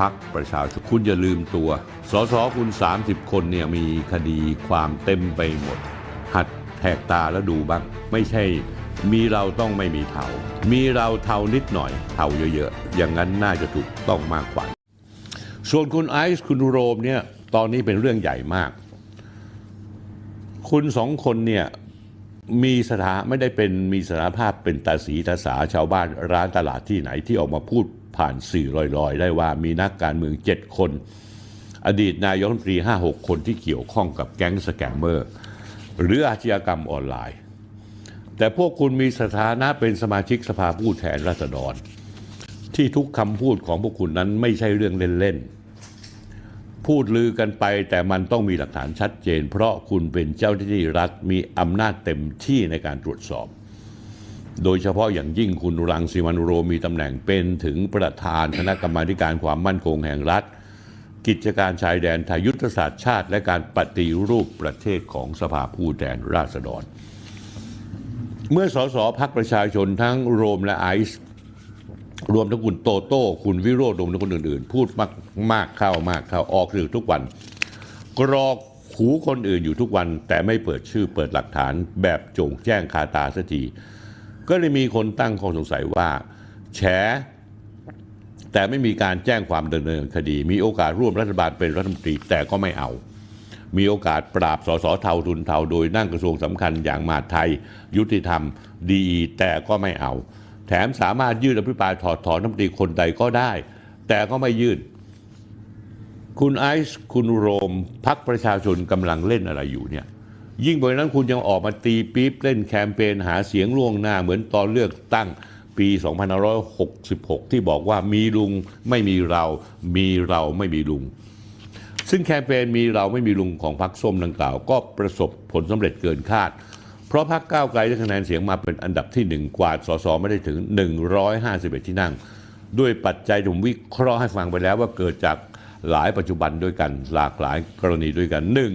พักประชาชนคุณอย่าลืมตัว สสคุณ 30 คนเนี่ยมีคดีความเต็มไปหมด หัดแหกตาแล้วดูบ้าง ไม่ใช่มีเราต้องไม่มีเทา มีเราเทานิดหน่อยเทาเยอะๆ อย่างนั้นน่าจะถูกต้องมากกว่า ส่วนคุณไอซ์คุณโรมเนี่ยตอนนี้เป็นเรื่องใหญ่มาก คุณสองคนเนี่ยมีสถาไม่ได้เป็นมีสถานภาพเป็นตาสีตาสาชาวบ้านร้านตลาดที่ไหนที่ออกมาพูด ผ่านสื่อลอยๆ ได้ว่ามีนักการเมืองเจ็ดคน อดีตนายกรัฐมนตรีห้าหกคนที่เกี่ยวข้องกับแก๊งสแกมเมอร์ หรืออาชญากรรมออนไลน์ แต่พวกคุณมีสถานะเป็นสมาชิกสภาผู้แทนราษฎร ที่ทุกคำพูดของพวกคุณนั้นไม่ใช่เรื่องเล่นๆ พูดลือกันไปแต่มันต้องมีหลักฐานชัดเจน เพราะคุณเป็นเจ้าหน้าที่รัฐมีอำนาจเต็มที่ในการตรวจสอบ โดยเฉพาะอย่างยิ่งคุณรังสิมันโรมีตำแหน่งเป็นถึงประธานคณะกรรมาการความมั่นคงแห่งรัฐ กิจการชายแดนไทยยุทธศาสตร์ชาติ และการปฏิรูปประเทศของสภาผู้แทนราษฎร เมื่อสสพักประชาชนทั้งโรมและไอซ์รวมทั้งคุณโตโต้ คุณวิโรจน์รวมทั้งคนอื่น ๆ พูดมากมากเข้ามากเข้าออกสื่อทุกวันกรอกหูคนอื่นอยู่ทุกวัน แต่ไม่เปิดชื่อเปิดหลักฐานแบบจงแจ้งคาตาสักที ก็เลยมีคนตั้งข้อสงสัยว่า แฉแต่ไม่มีการแจ้งความดำเนินคดี มีโอกาสร่วมรัฐบาลเป็นรัฐมนตรีแต่ก็ไม่เอา มีโอกาสปราบสสเทาทุนเทาโดยนั่งกระทรวงสำคัญอย่างมหาดไทย ยุติธรรมดีแต่ก็ไม่เอา แถมสามารถยื่นอภิปรายถอดถอนรัฐมนตรีคนใดก็ได้ แต่ก็ไม่ยื่น คุณไอซ์คุณโรมพักประชาชนกำลังเล่นอะไรอยู่เนี่ย ยิ่งไปกว่านั้นคุณยังออกมาตีปี๊บเล่นแคมเปญหาเสียงล่วงหน้าเหมือนตอนเลือกตั้งปี 2566 ที่บอกว่ามีลุงไม่มีเรา มีเราไม่มีลุง ซึ่งแคมเปญมีเราไม่มีลุงของพรรคส้มดังกล่าว ก็ประสบผลสำเร็จเกินคาด เพราะพรรคก้าวไกลได้คะแนนเสียงมาเป็นอันดับที่หนึ่งกวาดสสไม่ได้ถึง 151 ที่นั่ง ด้วยปัจจัยที่ผมวิเคราะห์ให้ฟังไปแล้วว่าเกิดจากหลายปัจจุบันด้วยกันหลากหลายกรณีด้วยกันหนึ่ง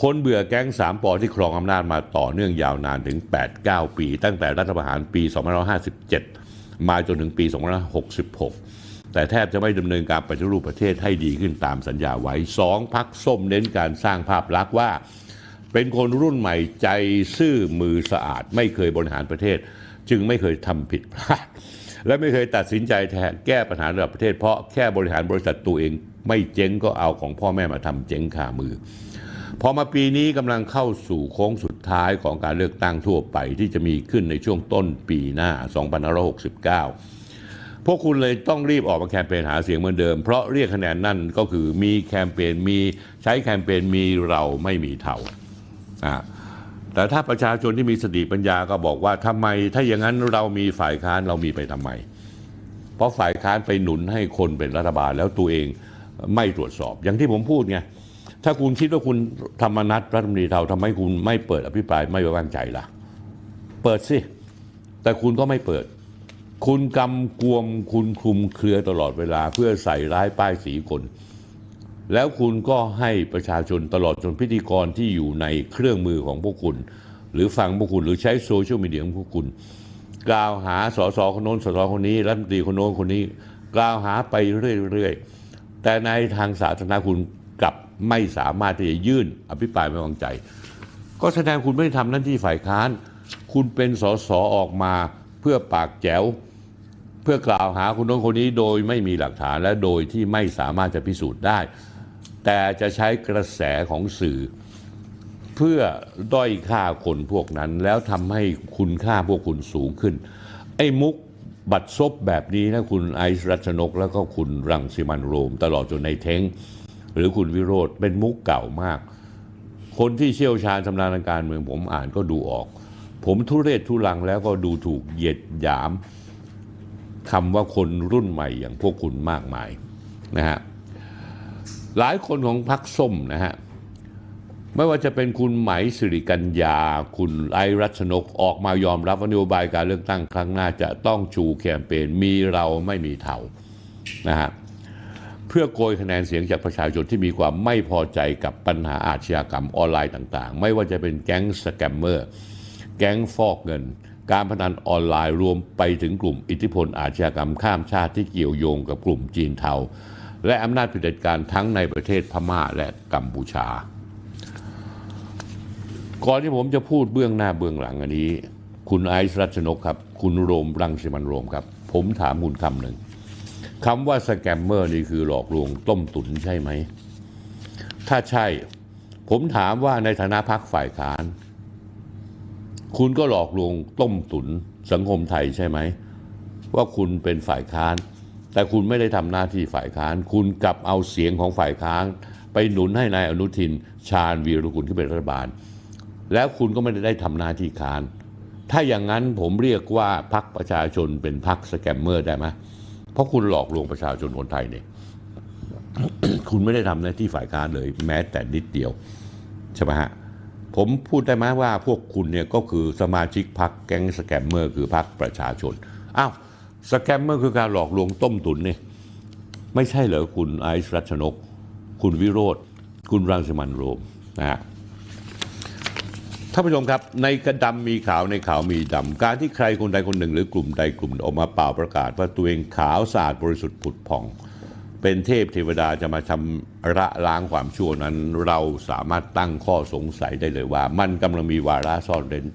คนเบื่อแก๊งสามปอที่ครองอำนาจมาต่อเนื่องยาวนานถึง 8-9 ปี ตั้งแต่รัฐประหารปี 2557 มาจนถึงปี 2566 แต่แทบจะไม่ดำเนินการปฏิรูปประเทศให้ดีขึ้นตามสัญญาไว้สองพักส้มเน้นการสร้างภาพลักษณ์ว่า เป็นคนรุ่นใหม่ใจซื่อมือสะอาด ไม่เคยบริหารประเทศ จึงไม่เคยทำผิดพลาด และไม่เคยตัดสินใจแทนแก้ปัญหาระดับประเทศ เพราะแค่บริหารบริษัทตัวเองไม่เจ๊งก็เอาของพ่อแม่มาทำเจ๊งขามือ พอมาปีนี้กำลังเข้าสู่โค้งสุดท้ายของการเลือกตั้งทั่วไปที่จะมีขึ้นในช่วงต้นปีหน้า 2569 พวกคุณเลยต้องรีบออกมาแคมเปญหาเสียงเหมือนเดิม เพราะเรียกคะแนนนั่นก็คือมีแคมเปญมีใช้แคมเปญมีเราไม่มีเท่าอะแต่ถ้าประชาชนที่มีสติปัญญาก็บอกว่าทำไมถ้าอย่างนั้นเรามีฝ่ายค้านเรามีไปทำไม เพราะฝ่ายค้านไปหนุนให้คนเป็นรัฐบาลแล้วตัวเองไม่ตรวจสอบ อย่างที่ผมพูดไง ถ้าคุณคิดว่าคุณธรรมนัฐรัฐมนตรีเทาทำไมคุณไม่เปิดอภิปรายไม่ไว้วางใจล่ะ เปิดสิ แต่คุณก็ไม่เปิด คุณกำกวมคุณคลุมเครือตลอดเวลา เพื่อใส่ร้ายป้ายสีคน แล้วคุณก็ให้ประชาชนตลอดจนพิธีกรที่อยู่ในเครื่องมือของพวกคุณ หรือฟังพวกคุณหรือใช้โซเชียลมีเดียของพวกคุณ กล่าวหาสสคนโน้นสสคนนี้รัฐมนตรีคนโน้นคนนี้ กล่าวหาไปเรื่อยๆแต่ในทางสาธารณะคุณ ไม่สามารถที่จะยื่นอภิปรายไม่วางใจ ก็แสดงคุณไม่ได้ทำหน้าที่ฝ่ายค้าน คุณเป็นสสออกมาเพื่อปากแจ๋ว เพื่อกล่าวหาคนโน้นคนนี้โดยไม่มีหลักฐานและโดยที่ไม่สามารถจะพิสูจน์ได้ แต่จะใช้กระแสของสื่อ เพื่อด้อยค่าคนพวกนั้น แล้วทำให้คุณค่าพวกคุณสูงขึ้น ไอ้มุกบัตรซบแบบนี้นะคุณไอซ์รัชนก แล้วก็คุณรังสิมันโรม ตลอดจนในเท้ง หรือคุณวิโรธเป็นมุกเก่ามาก คนที่เชี่ยวชาญชำนาญทางการเมืองผมอ่านก็ดูออก ผมทุเรศทุลังแล้วก็ดูถูกเหยียดหยามคำว่าคนรุ่นใหม่อย่างพวกคุณมากมายนะฮะหลายคนของพรรคส้มนะฮะไม่ว่าจะเป็นคุณไหมสิริกัญญา คุณไอรัชนกออกมายอมรับว่านโยบายการเลือกตั้งครั้งหน้าจะต้องชูแคมเปญมีเราไม่มีเทานะฮะ เพื่อโกยคะแนนเสียงจากประชาชนที่มีความไม่พอใจกับปัญหาอาชญากรรมออนไลน์ต่างๆ ไม่ว่าจะเป็นแก๊งสแกมเมอร์ แก๊งฟอกเงิน การพนันออนไลน์รวมไปถึงกลุ่มอิทธิพลอาชญากรรมข้ามชาติที่เกี่ยวโยงกับกลุ่มจีนเทา และอำนาจเผด็จการทั้งในประเทศพม่าและกัมพูชา ก่อนที่ผมจะพูดเบื้องหน้าเบื้องหลังอันนี้ คุณไอซ์รัชนกครับ คุณโรมรังสิมันโรมครับ ผมถามคุณคำหนึ่ง คำว่าสแกมเมอร์นี่คือหลอกลวงต้มตุ๋นใช่ไหม ถ้าใช่ ผมถามว่าในฐานะพักฝ่ายค้าน คุณก็หลอกลวงต้มตุ๋นสังคมไทยใช่ไหม ว่าคุณเป็นฝ่ายค้าน แต่คุณไม่ได้ทำหน้าที่ฝ่ายค้าน คุณกลับเอาเสียงของฝ่ายค้าน ไปหนุนให้นายอนุทิน ชาญวีรกุลที่เป็นรัฐบาล แล้วคุณก็ไม่ได้ทำหน้าที่ค้าน ถ้าอย่างนั้นผมเรียกว่าพักประชาชนเป็นพักสแกมเมอร์ได้ไหม เพราะคุณหลอกลวงประชาชนคนไทยเนี่ยคุณไม่ได้ทำหน้าที่ฝ่ายค้านเลยแม้แต่นิดเดียว ใช่ไหมฮะ ผมพูดได้ไหมว่าพวกคุณเนี่ยก็คือสมาชิกพรรคแก๊งสแกมเมอร์คือพรรคประชาชน อ้าว สแกมเมอร์คือการหลอกลวงต้มตุ๋นเนี่ยไม่ใช่เหรอคุณไอซ์รัชนก คุณวิโรธคุณรังสิมันโรมนะฮะ ท่านผู้ชมครับ ในกระดำมีขาวในขาวมีดำ การที่ใครคนใดคนหนึ่ง หรือกลุ่มใดกลุ่มออกมาเป่าประกาศ ว่าตัวเองขาวสะอาดบริสุทธิ์ผุดผ่อง เป็นเทพเทวดาจะมาชำระล้างความชั่วนั้น เราสามารถตั้งข้อสงสัยได้เลยว่า มันกำลังมีวาระซ่อนเร้น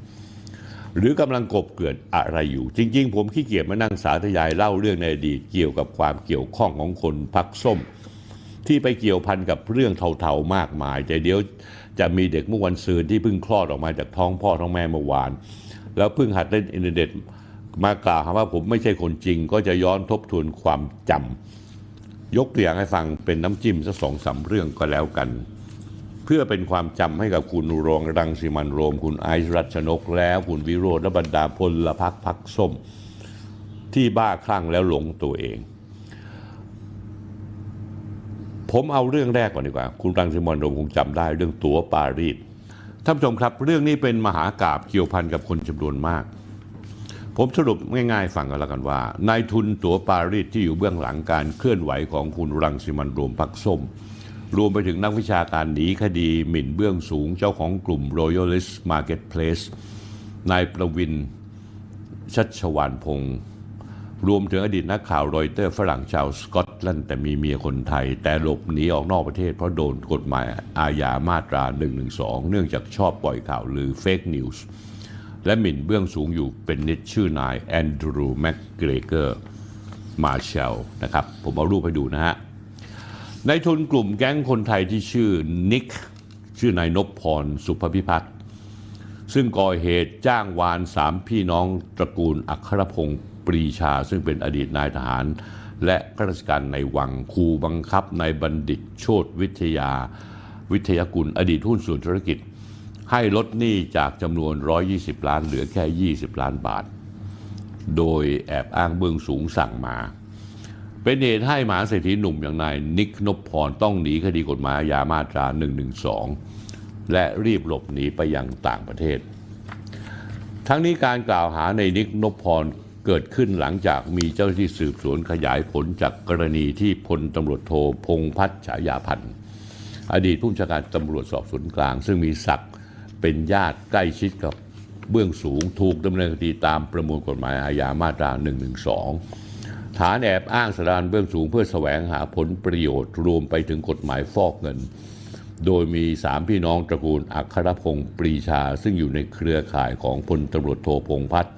หรือกำลังกบเกลื่อนอะไรอยู่ จริง ๆ ผมขี้เกียจมานั่งสาธยายเล่าเรื่องในอดีตเกี่ยวกับความเกี่ยวข้องของคนพักส้ม ที่ไปเกี่ยวพันกับเรื่องเทาๆมากมายแต่เดี๋ยว จะมีเด็กเมื่อวันซืนที่เพิ่งคลอดออกมาจากท้องพ่อท้องแม่เมื่อวาน แล้วเพิ่งหัดเล่นอินเทอร์เน็ตมากล่าวหาว่าผมไม่ใช่คนจริง ก็จะย้อนทบทวนความจำยกตัวอย่างให้ฟังเป็นน้ำจิ้มสักสองสามเรื่องก็แล้วกัน เพื่อเป็นความจำให้กับคุณรองรังสิมันโรม คุณไอซ์รัชนกแล้วคุณวิโรธและบรรดาพลพักพักส้ม ที่บ้าคลั่งแล้วหลงตัวเอง ผมเอาเรื่องแรกก่อนดีกว่า คุณรังสิมันโรมคงจำได้เรื่องตั๋วปารีสท่านผู้ชมครับ เรื่องนี้เป็นมหากาบเกี่ยวพันกับคนจำนวนมาก ผมสรุปง่ายๆฟังกันแล้วกันว่านายทุนตั๋วปารีสที่อยู่เบื้องหลังการเคลื่อนไหวของคุณรังสิมันโรมพักส้ม รวมไปถึงนักวิชาการหนีคดีหมิ่นเบื้องสูงเจ้าของกลุ่ม Royalist Marketplace นายประวินชัชวานพงศ์ รวมถึงอดีตนักข่าวรอยเตอร์ฝรั่งชาวสกอตแลนด์แต่มีเมียคนไทย แต่หลบหนีออกนอกประเทศเพราะโดนกฎหมายอาญามาตรา 112 เนื่องจากชอบปล่อยข่าวหรือเฟกนิวส์และหมิ่นเบื้องสูงอยู่เป็นนิดชื่อนายแอนดรูว์แม็กเกรเกอร์มาเชลนะครับ ผมเอารูปให้ดูนะฮะในทุนกลุ่มแก๊งคนไทยที่ชื่อนิกชื่อนายนพพรสุภพิพัฒน์ซึ่งก่อเหตุจ้างวานสามพี่น้องตระกูลอัครพงศ์ ปรีชา ซึ่งเป็นอดีตนายทหาร และข้าราชการในวังครูบังคับนายบัณฑิตโชตวิทยา วิทยากุลอดีตหุ้นส่วนธุรกิจ ให้ลดหนี้จากจำนวน 120 ล้านเหลือแค่ 20 ล้านบาท โดยแอบอ้างเบื้องสูงสั่งมา เป็นเหตุให้หมหาเศรษฐีหนุ่มอย่างนายนิกนพพรต้องหนีคดีกฎหมายอาญามาตรา 112 และรีบหลบหนีไปยังต่างประเทศทั้งนี้การกล่าวหาในนิกนพพร เกิดขึ้นหลังจากมีเจ้าหน้าที่สืบสวนขยายผลจากกรณีที่พลตำรวจโทพงษ์พัฒน์ฉายาพันธ์อดีตผู้บัญชาการตำรวจสอบสวนกลาง ซึ่งมีศักดิ์เป็นญาติใกล้ชิดกับเบื้องสูงถูกดำเนินคดีตามประมวลกฎหมายอาญามาตรา 112 ฐานแอบอ้างสถานเบื้องสูงเพื่อแสวงหาผลประโยชน์รวมไปถึงกฎหมายฟอกเงิน โดยมีสามพี่น้องตระกูลอัครพงศ์ปรีชา ซึ่งอยู่ในเครือข่ายของพลตำรวจโทพงษ์พัฒน์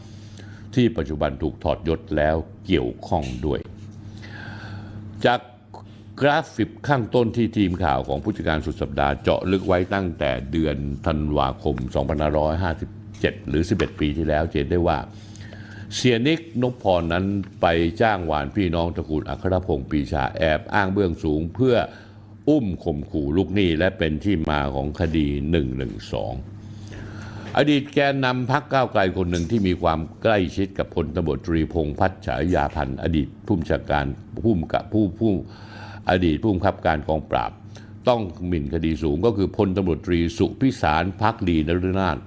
ที่ปัจจุบันถูกถอดยศแล้วเกี่ยวข้องด้วย จากกราฟิกข้างต้นที่ทีมข่าวของผู้จัดการสุดสัปดาห์เจาะลึกไว้ตั้งแต่เดือนธันวาคม 2557 หรือ 11 ปีที่แล้วเห็นได้ว่า เสียนิกนพพรนั้นไปจ้างวานพี่น้องตระกูลอัครพงศ์ปีชาแอบอ้างเบื้องสูงเพื่ออุ้มข่มขู่ลูกหนี้และเป็นที่มาของคดี 112 อดีตแกนนำพักก้าวไกลคนหนึ่งที่มีความใกล้ชิดกับพลตำรวจตรีพงพัฒฉายาพันธ์อดีตผู้บัญชาการผู้กับผู้ผู้อดีตผู้บังคับการกองปราบ ต้องหมิ่นคดีสูงก็คือพลตำรวจตรีสุพิสารพักดีนฤนาถ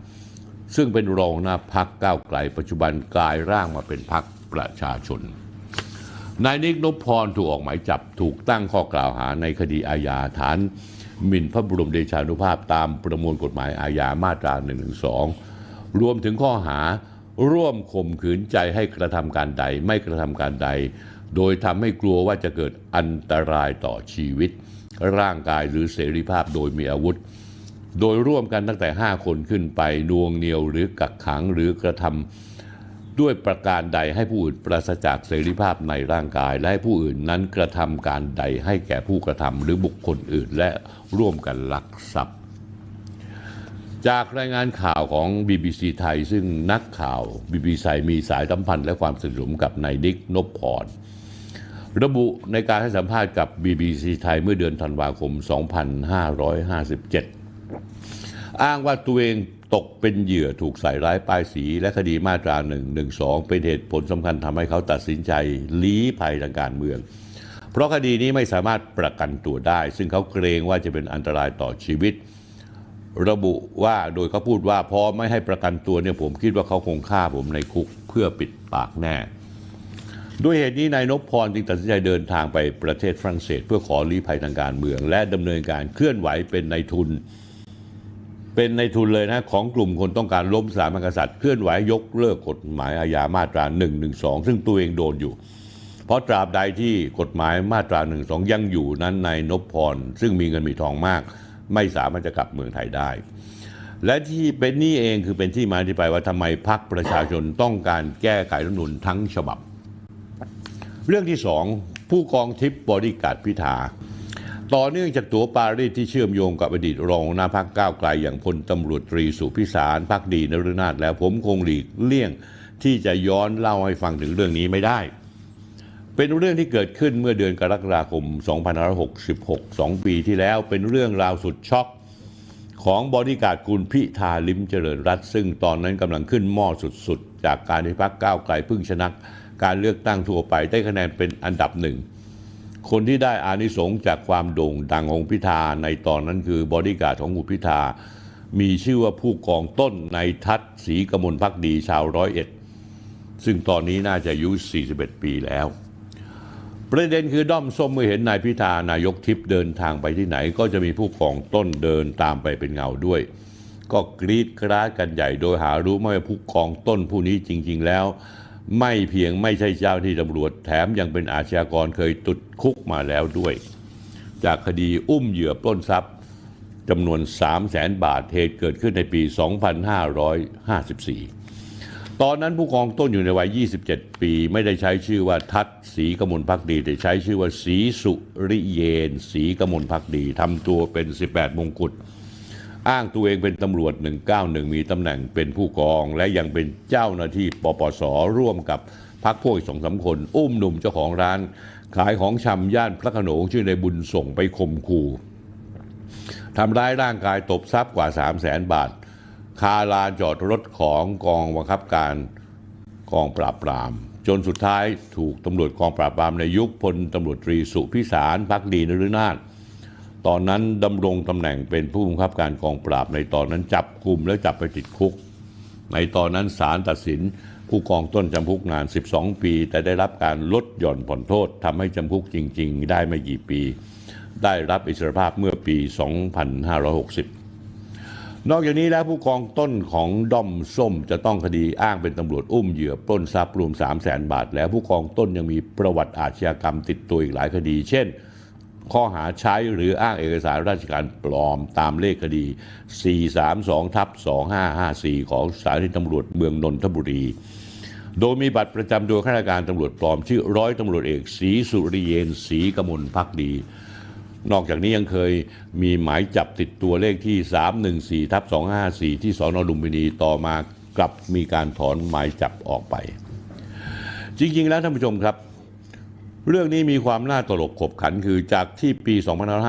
ซึ่งเป็นรองหน้าพักก้าวไกล ปัจจุบันกลายร่างมาเป็นพักประชาชนนายนิกนพพรถูกออกหมายจับถูกตั้งข้อกล่าวหาในคดีอาญาฐาน หมิ่นพระบรมเดชานุภาพตามประมวลกฎหมายอาญามาตรา 112 รวมถึงข้อหาร่วมข่มขืนใจให้กระทำการใดไม่กระทำการใด โดยทำให้กลัวว่าจะเกิดอันตรายต่อชีวิต ร่างกายหรือเสรีภาพโดยมีอาวุธ โดยร่วมกันตั้งแต่ 5 คนขึ้นไปนวงเหนียวหรือกักขังหรือกระทำ ด้วยประการใดให้ผู้อื่นปราศจากเสรีภาพในร่างกาย และให้ผู้อื่นนั้นกระทำการใดให้แก่ผู้กระทำหรือบุคคลอื่น และร่วมกันลักทรัพย์ จากรายงานข่าวของ BBC ไทย ซึ่งนักข่าว BBC มีสายสัมพันธ์และความสนิทสนมกับนายนิกนพพรระบุในการให้สัมภาษณ์กับ BBC ไทยเมื่อเดือนธันวาคม 2557 อ้างว่าตัวเอง ตกเป็นเหยื่อถูกใส่ร้ายป้ายสี และคดีมาตรา112เป็นเหตุผลสำคัญทำให้เขาตัดสินใจลี้ภัยทางการเมือง เพราะคดีนี้ไม่สามารถประกันตัวได้ ซึ่งเขาเกรงว่าจะเป็นอันตรายต่อชีวิต ระบุว่าโดยเขาพูดว่าพอไม่ให้ประกันตัวเนี่ยผมคิดว่าเขาคงฆ่าผมในคุกเพื่อปิดปากแน่ด้วยเหตุนี้นายนพพรจึงตัดสินใจเดินทางไปประเทศฝรั่งเศส เพื่อขอลี้ภัยทางการเมือง และดำเนินการเคลื่อนไหวเป็นนายทุน เป็นในทุนเลยนะของกลุ่มคนต้องการล้มสถาบันกษัตริย์เคลื่อนไหวยกเลิกกฎหมายอาญามาตรา112ซึ่งตัวเองโดนอยู่ เพราะตราบใดที่กฎหมายมาตรา112ยังอยู่นั้นนายนพพร ซึ่งมีเงินมีทองมาก ไม่สามารถจะกลับเมืองไทยได้ และที่เป็นนี่เองคือเป็นที่มาที่ไปว่าทำไมพรรคประชาชนต้องการแก้ไขรัฐธรรมนูญทั้งฉบับ เรื่องที่สองผู้กองทิพย์บริการพิธา ต่อเนื่องจากตัวปารีสที่เชื่อมโยงกับอดีตรองหน้าพักก้าวไกลอย่างพลตำรวจตรีสุพิสารพักดีนฤนาถแล้วผมคงหลีกเลี่ยงที่จะย้อนเล่าให้ฟังถึงเรื่องนี้ไม่ได้ เป็นเรื่องที่เกิดขึ้นเมื่อเดือนกรกฎาคม 2566 2 ปีที่แล้วเป็นเรื่องราวสุดช็อกของบริการดคุณพิธาลิมเจริญรัตซึ่งตอนนั้นกำลังขึ้นหม้อสุดๆ จากการที่พักก้าวไกลพึ่งชนะการเลือกตั้งทั่วไปได้คะแนนเป็นอันดับหนึ่ง คนที่ได้อานิสงส์จากความโด่งดังของพิธาในตอนนั้นคือบริการ์ดของคุณพิธา มีชื่อว่าผู้กองต้นในทัศศรีกมลพักดีชาวร้อยเอ็ด ซึ่งตอนนี้น่าจะอายุ 41 ปีแล้ว ประเด็นคือด้อมส้มเมื่อเห็นนายพิธานายกทิพย์เดินทางไปที่ไหน ก็จะมีผู้กองต้นเดินตามไปเป็นเงาด้วย ก็กรีดกราดกันใหญ่โดยหารู้ไม่ว่าผู้กองต้นผู้นี้จริง ๆ แล้ว ไม่เพียงไม่ใช่เจ้าที่ตำรวจแถมยังเป็นอาชญากรเคยตุดคุกมาแล้วด้วย จากคดีอุ้มเหยื่อปล้นทรัพย์จำนวน 3 0 0แสนบาทเหตุเกิดขึ้นในปี 2554 ตอนนั้นผู้กองต้นอยู่ในวัย 27 ปี ไม่ได้ใช้ชื่อว่าทัศน์ศรีกมลพักดี แต่ใช้ชื่อว่าศรีสุริเยนศรีกมลพักดีทำตัวเป็น 18 มงกุฎ อ้างตัวเองเป็นตำรวจ 191 มีตำแหน่งเป็นผู้กอง และยังเป็นเจ้าหน้าที่ปปสร่วมกับพักพวกอีกสองสามคน อุ้มหนุ่มเจ้าของร้าน ขายของชำย่านพระโขนงชื่อในบุญส่งไปข่มขู่ทำร้ายร่างกายตบทรัพย์กว่า 3 0 0แสนบาท คาลานจอดรถของกองบังคับการกองปราบปราม จนสุดท้ายถูกตำรวจกองปราบปรามในยุคพลตำรวจตรีสุพิสารพักดีนฤนาถ ตอนนั้นดำรงตำแหน่งเป็นผู้บังคับการกองปราบในตอนนั้นจับกลุ่มแล้วจับไปติดคุก ในตอนนั้นศาลตัดสินผู้กองต้นจำคุกนาน 12 ปี แต่ได้รับการลดหย่อนผ่อนโทษทำให้จำคุกจริง ๆ ได้ไม่กี่ปี ได้รับอิสรภาพเมื่อปี 2560 นอกจากนี้แล้วผู้กองต้นของด้อมส้มจะต้องคดีอ้างเป็นตำรวจอุ้มเหยื่อปล้นทรัพย์รวม 3 0 0แสนบาท แล้วผู้กองต้นยังมีประวัติอาชญากรรมติดตัวอีกหลายคดี เช่น ข้อหาใช้หรืออ้างเอกสารราชการปลอมตามเลขคดี 432ทับ2554 ของสถานีตำรวจเมืองนนทบุรี โดยมีบัตรประจำตัวข้าราชการตำรวจปลอม ชื่อร้อยตำรวจเอกศรีสุริเยนศรีกมลพักดี นอกจากนี้ยังเคยมีหมายจับติดตัวเลขที่ 314ทับ254 ที่สอนอลุมพินีต่อมากลับมีการถอนหมายจับออกไป จริง ๆ แล้วท่านผู้ชมครับ เรื่องนี้มีความน่าตลกขบขันคือจากที่ปี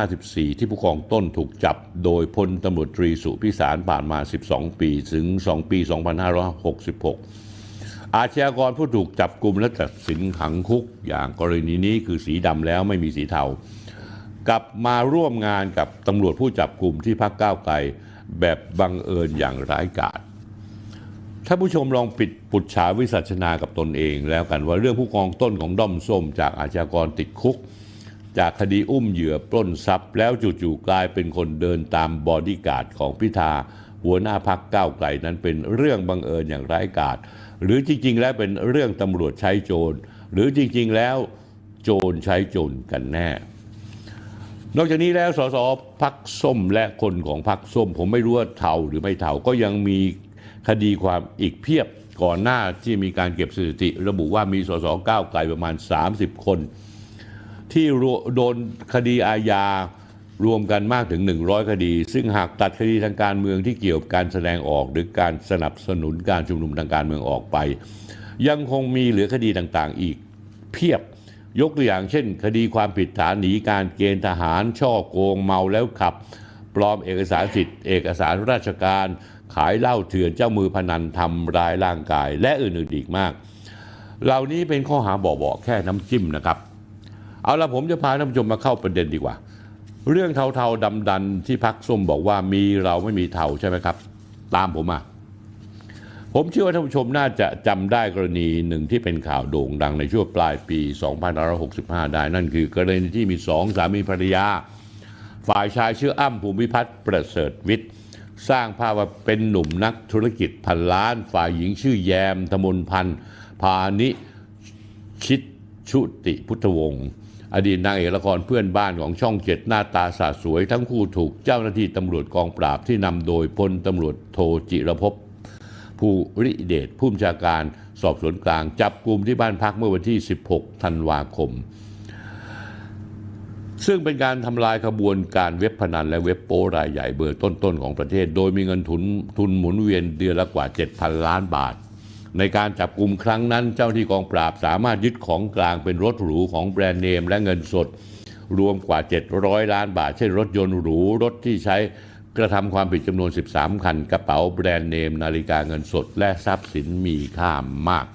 2554 ที่ผู้กองต้นถูกจับโดยพลตำรวจตรีสุพิสารผ่านมา 12 ปีถึง 2 ปี 2566 อาชญากรผู้ถูกจับกลุ่มและตัดสินขังคุก อย่างกรณีนี้คือสีดำแล้วไม่มีสีเทา กลับมาร่วมงานกับตำรวจผู้จับกลุ่มที่พักก้าวไกลแบบบังเอิญอย่างร้ายกาจ ถ้าผู้ชมลองปิดปุจฉาวิสัชนากับตนเอง แล้วกันว่าเรื่องผู้กองต้นของด้อมส้ม จากอาชญากรติดคุก จากคดีอุ้มเหยื่อปล้นทรัพย์ แล้วจู่ๆกลายเป็นคนเดินตามบอดี้การ์ดของพิธา หัวหน้าพักก้าวไกลนั้นเป็นเรื่องบังเอิญอย่างร้ายกาจหรือจริง ๆ แล้วเป็นเรื่องตำรวจใช้โจร หรือจริง ๆ แล้วโจรใช้โจรกันแน่ นอกจากนี้แล้วสสพักส้มและคนของพักส้ม ผมไม่รู้ว่าเทาหรือไม่เทาก็ยังมี คดีความอีกเพียบก่อนหน้าที่มีการเก็บสถิติ ระบุว่ามีสสก้าวไกลประมาณ 30 คน ที่โดนคดีอาญารวมกันมากถึง 100 คดี ซึ่งหากตัดคดีทางการเมืองที่เกี่ยวกับการแสดงออก หรือการสนับสนุนการชุมนุมทางการเมืองออกไป ยังคงมีเหลือคดีต่างๆ อีกเพียบยกตัวอย่างเช่น คดีความผิดฐานหนีการเกณฑ์ทหาร ช่อโกงเมาแล้วขับ ปลอมเอกสารสิทธิ์ เอกสารราชการ ขายเหล้าเถื่อนเจ้ามือพนันทำร้ายร่างกาย และอื่นๆอีกมาก เหล่านี้เป็นข้อหาบอกๆแค่น้ำจิ้มนะครับ เอาละผมจะพาท่านผู้ชมมาเข้าประเด็นดีกว่า เรื่องเทาๆดำดันที่พักส้มบอกว่ามีเราไม่มีเทาใช่ไหมครับ ตามผมมาผมเชื่อว่าท่านผู้ชมน่าจะจำได้กรณีหนึ่งที่เป็นข่าวโด่งดังในช่วงปลายปี 2565 ได้ นั่นคือกรณีที่มีสองสามีภรรยา ฝ่ายชายชื่ออ้ำภูมิพัฒน์ประเสริฐวิทย์ สร้างภาพว่าเป็นหนุ่มนักธุรกิจพันล้าน ฝ่ายหญิงชื่อแยมธมนพันธ์พานิชิตชุติพุทธวงศ์อดีตนางเอกละครเพื่อนบ้านของช่องเจ็ดหน้าตาสาสวย ทั้งคู่ถูกเจ้าหน้าที่ตำรวจกองปราบที่นำโดยพลตำรวจโทจิรภพภูริเดชผู้บัญชาการสอบสวนกลาง จับกลุ่มที่บ้านพักเมื่อวันที่ 16 ธันวาคม ซึ่งเป็นการทำลายขบวนการเว็บพนันและเว็บโป้รายใหญ่เบอร์ต้นๆของประเทศ โดยมีเงินทุนทุนหมุนเวียนเดือนละกว่า 7,000 ล้านบาท ในการจับกลุ่มครั้งนั้น เจ้าที่กองปราบสามารถยึดของกลางเป็นรถหรูของแบรนด์เนมและเงินสด รวมกว่า 700 ล้านบาท เช่นรถยนต์หรูรถที่ใช้กระทำความผิดจำนวน 13 คัน กระเป๋าแบรนด์เนม นาฬิกาเงินสด และทรัพย์สินมีค่ามาก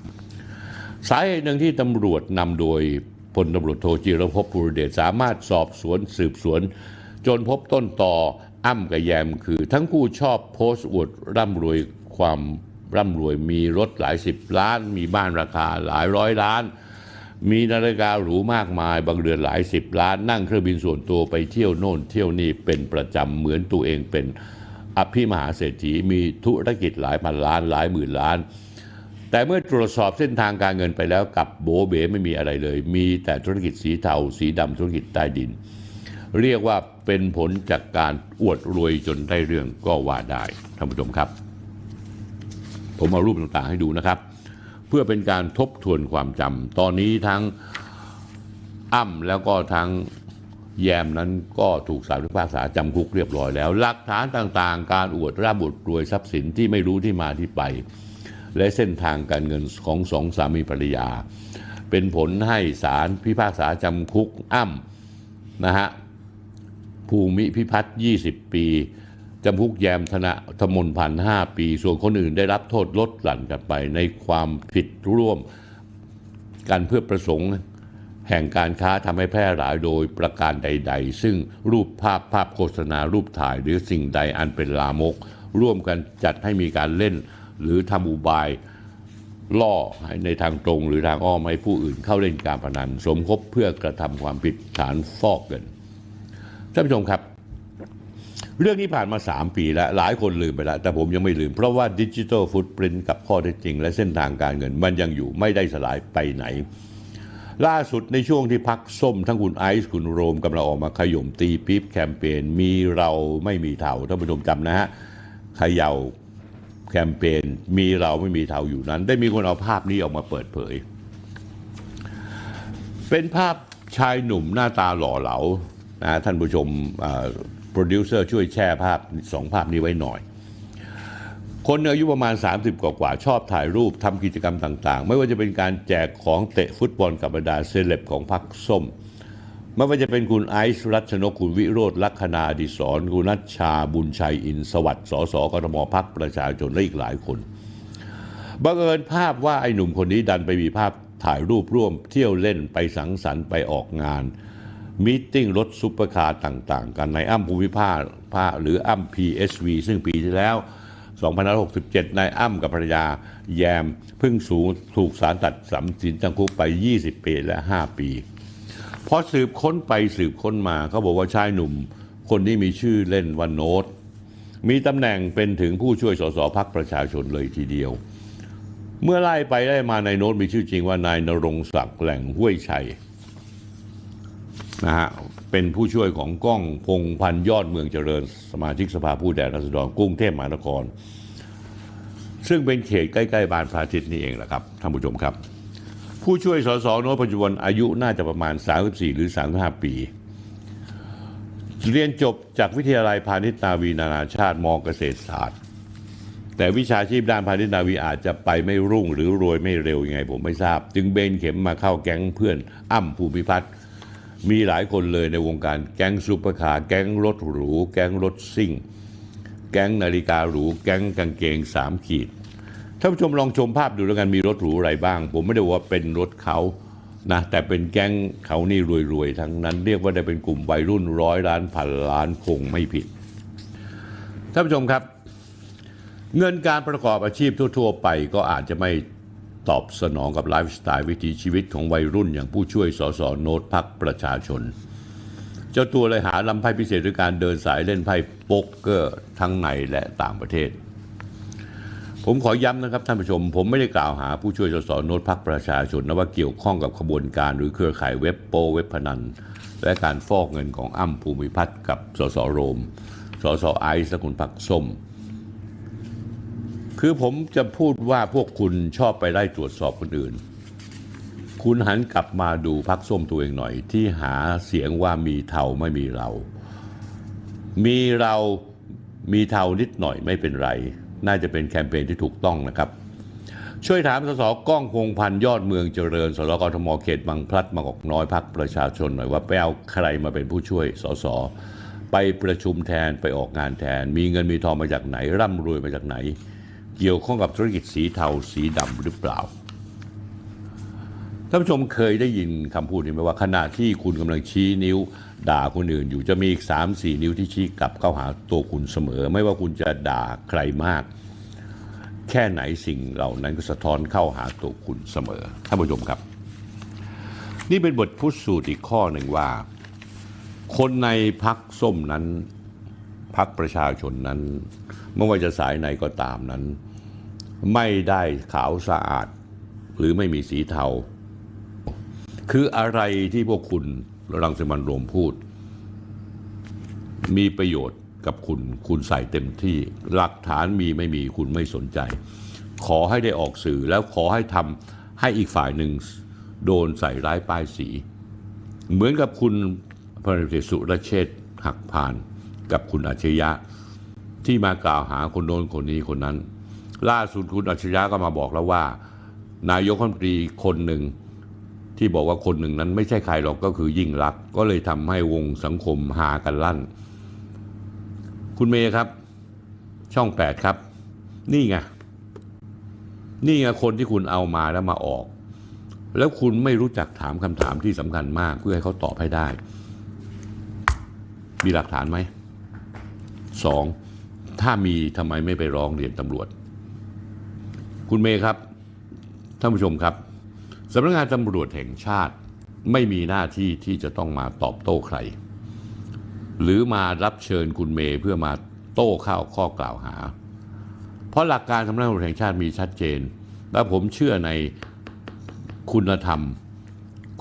สาเหตุหนึ่งที่ตำรวจนำโดย ลตำรวจโทจิรภพภูริเดชสามารถสอบสวนสืบสวน จนพบต้นต่ออ้ำกับแยมคือ ทั้งคู่ชอบโพสต์อวดร่ำรวยความร่ำรวยมีรถหลายสิบล้าน มีบ้านราคาหลายร้อยล้าน มีนาฬิกาหรูมากมาย บางเดือนหลายสิบล้าน นั่งเครื่องบินส่วนตัวไปเที่ยวโน่นเที่ยวนี่เป็นประจำเหมือนตัวเองเป็นอภิมหาเศรษฐีมีธุรกิจหลายพันล้านหลายหมื่นล้าน แต่เมื่อตรวจสอบเส้นทางการเงินไปแล้วกับโบเบไม่มีอะไรเลย มีแต่ธุรกิจสีเทาสีดำธุรกิจใต้ดิน เรียกว่าเป็นผลจากการอวดรวยจนได้เรื่องก็ว่าได้ท่านผู้ชมครับ ผมเอารูปต่างๆให้ดูนะครับ เพื่อเป็นการทบทวนความจำตอนนี้ทั้งอ้ำแล้วก็ทั้งแยมนั้นก็ถูกสารพิพากษาจำคุกเรียบร้อยแล้ว หลักฐานต่างๆ การอวดร่ำอวดรวยทรัพย์สินที่ไม่รู้ที่มาที่ไป และเส้นทางการเงินของสองสามีภรรยา เป็นผลให้ศาลพิพากษาจำคุกอ้ำนะฮะภูมิพิพัฒน์20 ปีจำคุกแยมธนะธมนพันธ์5ปี ส่วนคนอื่นได้รับโทษลดหลั่นกันไป ในความผิดร่วมกันเพื่อประสงค์แห่งการค้าทำให้แพร่หลายโดยประการใด ๆ ซึ่งรูปภาพภาพโฆษณารูปถ่ายหรือสิ่งใดอันเป็นลามก ร่วมกันจัดให้มีการเล่น หรือทำอุบายล่อให้ในทางตรงหรือทางอ้อมให้ผู้อื่นเข้าเล่นการพนัน สมคบเพื่อกระทำความผิดฐานฟอกเงินท่านผู้ชมครับ เรื่องนี้ผ่านมา 3 ปีแล้ว หลายคนลืมไปแล้ว แต่ผมยังไม่ลืม เพราะว่าดิจิ t a ลฟุตปรินต์กับข้อเท็จจริง และเส้นทางการเงิน มันยังอยู่ไม่ได้สลายไปไหน ล่าสุดในช่วงที่พักส้มทั้งคุณไอซ์คุณโรมกำลังออกมาขย่มตีปี๊บแคมเปญมีเราไม่มีเทาท่านผู้ชมจำนะฮะขย่า แคมเปญมีเราไม่มีเทาอยู่นั้น ได้มีคนเอาภาพนี้ออกมาเปิดเผย เป็นภาพชายหนุ่มหน้าตาหล่อเหลานะท่านผู้ชมโปรดิวเซอร์ช่วยแชร์ภาพสองภาพนี้ไว้หน่อย คนอายุประมาณ 30 กว่ากว่าชอบถ่ายรูปทำกิจกรรมต่าง ๆ ไม่ว่าจะเป็นการแจกของเตะฟุตบอลกับบรรดาเซเลบของพรรคส้ม ไม่ว่าจะเป็นคุณไอซ์รัชนกคุณวิโรธลัคนาดิศรคุณนัชชาบุญชัยอินสวัสดิ์สสกทมพักประชาชนและอีกหลายคนบังเอิญภาพว่าไอ้หนุ่มคนนี้ดันไปมีภาพถ่ายรูปร่วม เที่ยวเล่นไปสังสรรค์ไปออกงานมีติ้งรถซุปเปอร์คาร์ต่างๆ กันในอ้ำภูมิภาคภาหรืออ้ำ PSV ซึ่งปีที่แล้ว 2567 นายอ้ำกับภรรยาแยมเพิ่งสูงถูกสารตัดสัมสินจำคุกไป 20 ปีและ 5 ปี พอสืบค้นไปสืบค้นมาเขาบอกว่าชายหนุ่ม คนนี้มีชื่อเล่นว่าโนตมีตำแหน่งเป็นถึงผู้ช่วยสสพักประชาชนเลยทีเดียว เมื่อไล่ไปไล่มาในโน้ตมีชื่อจริงว่านายนรงศักดิ์แหล่งห้วยชัยนะฮะเป็นผู้ช่วยของก้องพงพันยอดเมืองเจริญ สมาชิกสภาผู้แทนราษฎรกรุงเทพมหานคร ซึ่งเป็นเขตใกล้ ๆ บานพระอาทิตย์นี่เองแหละครับท่านผู้ชมครับ ผู้ช่วยสสโนปัจจุบันอายุน่าจะประมาณ 34 หรือ 35 ปี เรียนจบจากวิทยาลัยพาณิชย์นาวีนานาชาติมเกษตรศาสตร์ แต่วิชาชีพด้านพาณิชย์นาวีอาจจะไปไม่รุ่งหรือรวยไม่เร็วยังไงผมไม่ทราบ จึงเบนเข็มมาเข้าแก๊งเพื่อนอ้ำภูมิพัฒน์มีหลายคนเลยในวงการแก๊งซุปเปอร์คาร์แก๊งรถหรู แก๊งรถซิ่ง แก๊งนาฬิกาหรู แก๊งกางเกงสามขีด ท่านผู้ชมลองชมภาพดูแล้วกันมีรถหรูอะไรบ้าง ผมไม่ได้ว่าเป็นรถเขานะแต่เป็นแก๊งเขานี่รวยๆ ทั้งนั้นเรียกว่าได้เป็นกลุ่มวัยรุ่นร้อยล้านพันล้านคงไม่ผิดท่านผู้ชมครับ เงินการประกอบอาชีพทั่ว ๆ ไปก็อาจจะไม่ตอบสนองกับไลฟ์สไตล์วิถีชีวิตของวัยรุ่นอย่างผู้ช่วยสสโน้ตพักประชาชน เจ้าตัวเลยหาลำไพ่พิเศษด้วยการเดินสายเล่นไพ่โป๊กเกอร์ทั้งในและต่างประเทศ ผมขอย้ำนะครับท่านผู้ชม ผมไม่ได้กล่าวหาผู้ช่วยสสโน้ตพักประชาชนนะว่าเกี่ยวข้องกับขบวนการหรือเครือข่ายเว็บโปเว็บพนัน และการฟอกเงินของอ้ำภูมิพัฒน์กับสสโรมสสไอซ์และคุณพักส้ม คือผมจะพูดว่าพวกคุณชอบไปไล่ตรวจสอบคนอื่น คุณหันกลับมาดูพักส้มตัวเองหน่อย ที่หาเสียงว่ามีเทาไม่มีเรา มีเรามีเทานิดหน่อยไม่เป็นไร น่าจะเป็นแคมเปญที่ถูกต้องนะครับ ช่วยถามสสก้องพงพันยอดเมืองเจริญสสกทมเขตบางพลัดมากอกน้อยพักประชาชนหน่อยว่าไปเอาใครมาเป็นผู้ช่วยสสไปประชุมแทนไปออกงานแทน มีเงินมีทองมาจากไหน ร่ำรวยมาจากไหน เกี่ยวข้องกับธุรกิจสีเทาสีดำหรือเปล่าท่านผู้ชมเคยได้ยินคำพูดนี้ไหมว่าขณะที่คุณกำลังชี้นิ้ว ด่าคนอื่นอยู่จะมีอีกสามสี่นิ้วที่ชี้กลับเข้าหาตัวคุณเสมอ ไม่ว่าคุณจะด่าใครมาก แค่ไหนสิ่งเหล่านั้นก็สะท้อนเข้าหาตัวคุณเสมอท่านผู้ชมครับ นี่เป็นบทพุทธสูตรอีกข้อหนึ่งว่า คนในพักส้มนั้นพักประชาชนนั้นไม่ว่าจะสายไหนก็ตามนั้น ไม่ได้ขาวสะอาด หรือไม่มีสีเทา คืออะไรที่พวกคุณ รังสิมันโรมพูด มีประโยชน์กับคุณคุณใส่เต็มที่หลักฐานมีไม่มีคุณไม่สนใจ ขอให้ได้ออกสื่อแล้วขอให้ทำให้อีกฝ่ายหนึ่งโดนใส่ร้ายป้ายสี เหมือนกับคุณพลเอกสุรเชษฐ์หักพานกับคุณอัจฉริยะ ที่มากล่าวหาคนโน้นคนนี้คนนั้น ล่าสุดคุณอัจฉริยะก็มาบอกแล้วว่า นายกรัฐมนตรีคนหนึ่ง ที่บอกว่าคนหนึ่งนั้นไม่ใช่ใครหรอกก็คือยิ่งรัก ก็เลยทำให้วงสังคมหากันลั่น คุณเมย์ครับ ช่องแปดครับ นี่ไงนี่ไงคนที่คุณเอามาแล้วมาออก แล้วคุณไม่รู้จักถามคำถามที่สำคัญมากเพื่อให้เขาตอบให้ได้ มีหลักฐานไหมสองถ้ามีทำไมไม่ไปร้องเรียนตำรวจ คุณเมย์ครับท่านผู้ชมครับ สำนักงานตำรวจแห่งชาติไม่มีหน้าที่ที่จะต้องมาตอบโต้ใคร หรือมารับเชิญคุณเมย์เพื่อมาโต้ข้าวข้อกล่าวหา เพราะหลักการสำนักงานตำรวจแห่งชาติมีชัดเจน และผมเชื่อในคุณธรรม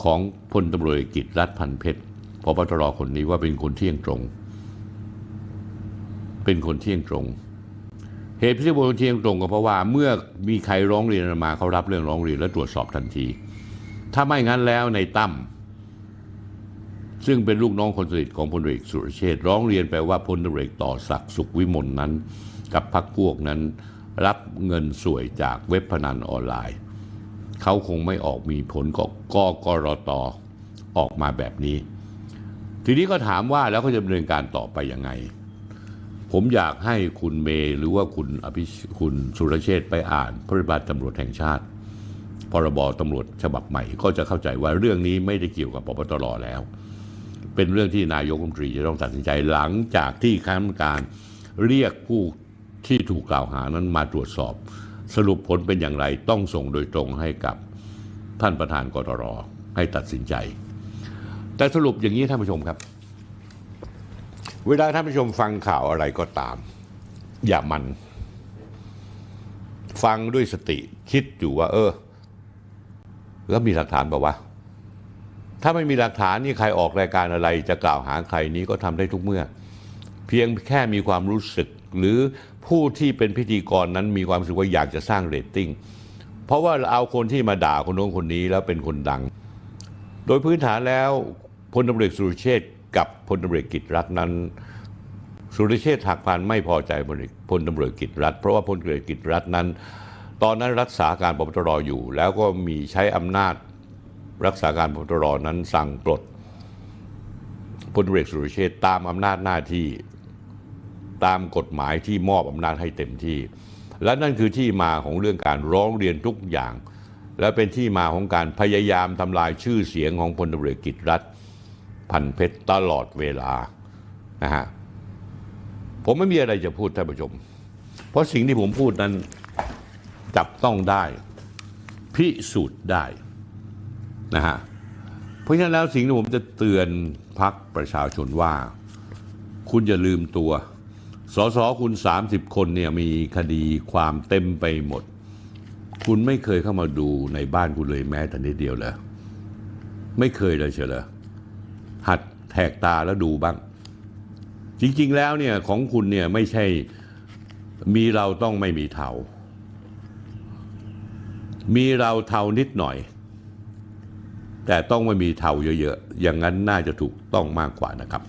ของพลตำรวจเอกกิจรัฐพันเพชรพบตรคนนี้ว่าเป็นคนเที่ยงตรง เป็นคนเที่ยงตรง เหตุที่บนเทียงตรงก็เพราะว่าเมื่อมีใครร้องเรียนมาเขารับเรื่องร้องเรียนและตรวจสอบทันที ถ้าไม่งั้นแล้วในตั้มซึ่งเป็นลูกน้องคนสนิทของพลเอกสุรเชษร้องเรียนไปว่าพลเอกต่อศักดิ์สุขวิมลนั้น กับพรรคพวกนั้น รับเงินสวยจากเว็บพนันออนไลน์ เขาคงไม่ออกมีผลกกกรตออกมาแบบนี้ ทีนี้ก็ถามว่าแล้วเขาจะดำเนินการต่อไปยังไง ผมอยากให้คุณเมย์หรือว่าคุณอภิชคุณสุรเชษฐ์ไปอ่านพระราชบัญญัติตำรวจแห่งชาติ พรบตำรวจฉบับใหม่ ก็จะเข้าใจว่าเรื่องนี้ไม่ได้เกี่ยวกับปปตรแล้ว เป็นเรื่องที่นายกรัฐมนตรีจะต้องตัดสินใจหลังจากที่คณะกรรมการเรียกผู้ที่ถูกกล่าวหานั้นมาตรวจสอบ สรุปผลเป็นอย่างไรต้องส่งโดยตรงให้กับท่านประธานกตรให้ตัดสินใจ แต่สรุปอย่างนี้ท่านผู้ชมครับ เวลาท่านผู้ชมฟังข่าวอะไรก็ตาม อย่ามัน ฟังด้วยสติคิดอยู่ว่า เออ แล้วมีหลักฐานบอกว่าวะถ้าไม่มีหลักฐานนี่ใครออกรายการอะไร จะกล่าวหาใครนี้ก็ทำได้ทุกเมื่อ เพียงแค่มีความรู้สึก หรือผู้ที่เป็นพิธีกรนั้นมีความรู้สึกว่าอยากจะสร้างเรตติ้งเพราะว่าเอาคนที่มาด่าคนโน้นคนนี้แล้วเป็นคนดัง โดยพื้นฐานแล้วพลตำรวจสุรเชษฐ์ กับพลตำรวจกิจรัตน์นั้น สุรเชษฐ์หักพานไม่พอใจพลพลตำรวจกิจรัฐ เพราะว่าพลตำรวจกิจรัฐนั้น ตอนนั้นรักษาการปปตรอยู่ แล้วก็มีใช้อำนาจรักษาการปปตรนั้นสั่งปลดพลตำรวจสุรเชษฐ์ตามอำนาจหน้าที่ตามกฎหมายที่มอบอำนาจให้เต็มที่ และนั่นคือที่มาของเรื่องการร้องเรียนทุกอย่าง และเป็นที่มาของการพยายามทำลายชื่อเสียงของพลตำรวจกิจรัฐ พันเพชรตลอดเวลานะฮะผมไม่มีอะไรจะพูดท่านผู้ชม เพราะสิ่งที่ผมพูดนั้นจับต้องได้ พิสูจน์ได้นะฮะเพราะฉะนั้นแล้วสิ่งที่ผมจะเตือนพักประชาชนว่า คุณอย่าลืมตัวสสคุณ 30 คนเนี่ยมีคดีความเต็มไปหมด คุณไม่เคยเข้ามาดูในบ้านคุณเลยแม้แต่นิดเดียวเลยไม่เคยเลยเชียวเหรอ หัดแทกตาแล้วดูบ้าง จริง ๆ แล้วเนี่ยของคุณเนี่ยไม่ใช่มีเราต้องไม่มีเทา มีเราเทานิดหน่อย แต่ต้องไม่มีเทาเยอะ ๆ อย่างนั้นน่าจะถูกต้องมากกว่านะครับ